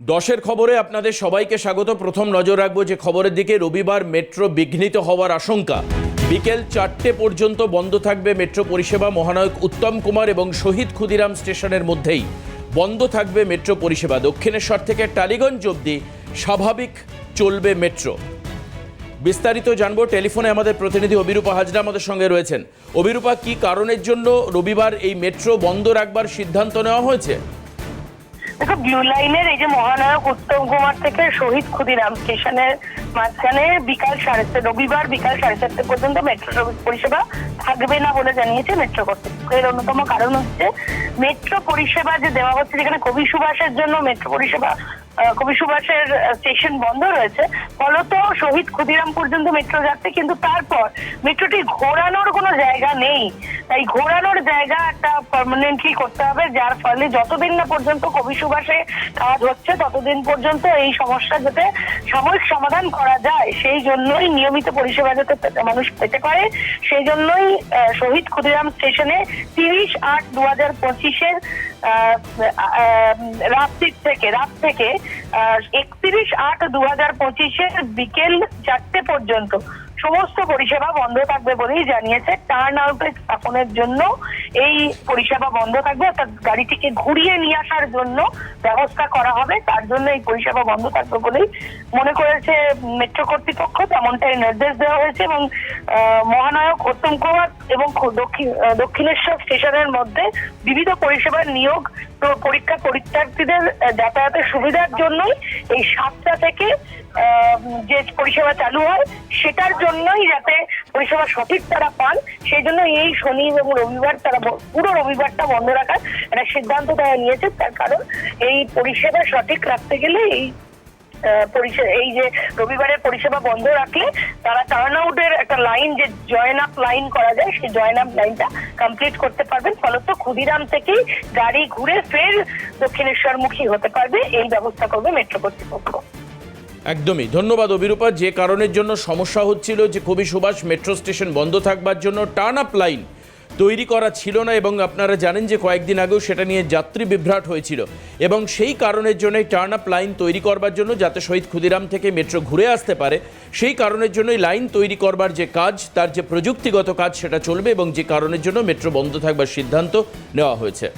দশের খবরে আপনাদের সবাইকে স্বাগত। প্রথম নজর রাখব যে খবরের দিকে রবিবার মেট্রো বিঘ্নিত হওয়ার আশঙ্কা। বিকেল চারটে পর্যন্ত বন্ধ থাকবে মেট্রো পরিষেবা মহানায়ক উত্তম কুমার এবং শহীদ ক্ষুদিরাম স্টেশনের মধ্যেই। বন্ধ থাকবে মেট্রো পরিষেবা। দক্ষিণেশ্বর থেকে টালিগঞ্জ অবধি স্বাভাবিক চলবে মেট্রো। বিস্তারিত জানব টেলিফোনে আমাদের প্রতিনিধি অবিরূপা হাজরা আমাদের সঙ্গে রয়েছেন। অবিরূপা, কি কারণের জন্য রবিবার এই মেট্রো বন্ধ রাখবার সিদ্ধান্ত নেওয়া হয়েছে? দেখো ব্লু লাইনের এই যে মহানায়ক উত্তম কুমার থেকে শহীদ ক্ষুদিরাম স্টেশনের মাঝখানে বিকাল সাড়ে রবিবার বিকাল সাড়ে চারটে পর্যন্ত মেট্রো পরিষেবা থাকবে না বলে জানিয়েছে মেট্রো কর্তৃপক্ষ। এর অন্যতম কারণ হচ্ছে মেট্রো পরিষেবা যে দেওয়া হচ্ছে, যেখানে কবি সুভাষের জন্য মেট্রো পরিষেবা কবি সুভাষের স্টেশন বন্ধ রয়েছে। ফলত শহীদ ক্ষুদিরাম পর্যন্ত মেট্রো যাচ্ছে, কিন্তু তারপর মেট্রোটি ঘোরানোর কোনো জায়গা নেই। তাই ঘোরানোর জায়গা একটা পার্মানেন্টলি করতে হবে, যার ফলে যতদিন না পর্যন্ত কবি সুভাষে কাজ হচ্ছে, ততদিন পর্যন্ত এই সমস্যা যাতে সাময়িক সমাধান করা যায়, সেই জন্যই নিয়মিত পরিষেবা যাতে মানুষ পেতে পারে, সেই জন্যই শহীদ ক্ষুদিরাম স্টেশনে তিরিশ আট দু হাজার পঁচিশের রাত্রির থেকে, রাত থেকে একত্রিশ আট দু হাজার পঁচিশের বিকেল চারটে পর্যন্ত সমস্ত পরিষেবা বন্ধ থাকবে বলেই জানিয়েছে টার্ন আউটে স্থাপনের জন্য এই পরিষেবা বন্ধ থাকবে, অর্থাৎ গাড়িটিকে ঘুরিয়ে নিয়ে আসার জন্য ব্যবস্থা করা হবে, তার জন্য এই পরিষেবা বন্ধ থাকবে বলেই মনে করেছে মেট্রো কর্তৃপক্ষ, তেমনটাই নির্দেশ দেওয়া হয়েছে এবং মহানায়ক উত্তম কুমার এবং দক্ষিণেশ্বর স্টেশনের মধ্যে বিবিধ পরিষেবার নিয়োগ পরীক্ষা পরীক্ষার্থীদের যাতায়াতের সুবিধার জন্যই এই সাতটা থেকে যে পরিষেবা চালু হয় সেটার জন্যই যাতে পরিষেবা সঠিক তারা পান সেই জন্য এই শনি এবং রবিবার তারা পুরো রবিবারটা বন্ধ রাখার একটা সিদ্ধান্ত তারা নিয়েছে। তার কারণ এই পরিষেবা সঠিক রাখতে গেলে এই আহ, পরিষে- এই যে রবিবারের পরিষেবা বন্ধ রাখলে তারা একটা লাইন যে জয়েন আপ লাইন করা যায়, সেই জয়েন আপ লাইনটা কমপ্লিট করতে পারবেন। ফলত ক্ষুদিরাম থেকেই গাড়ি ঘুরে ফের দক্ষিণেশ্বরমুখী হতে পারবে। এই ব্যবস্থা করবে মেট্রো কর্তৃপক্ষ। একদমই। ধন্যবাদ অবিরূপা যে কারণের জন্য সমস্যা হচ্ছিল যে কবি সুভাষ, মেট্রো স্টেশন বন্ধ থাকবার জন্য টার্ন আপ লাইন তৈরি করা ছিল না এবং আপনারা জানেন যে কয়েকদিন আগেও সেটা নিয়ে যাত্রী বিভ্রাট হয়েছিল। এবং সেই কারণের জন্যই টার্ন আপ লাইন তৈরি করবার জন্য যাতে শহীদ ক্ষুদিরাম থেকে মেট্রো ঘুরে আসতে পারে, সেই কারণের জন্যই লাইন তৈরি করবার যে কাজ, তার যে প্রযুক্তিগত কাজ সেটা চলবে এবং যে কারণের জন্য মেট্রো বন্ধ থাকবার সিদ্ধান্ত নেওয়া হয়েছে।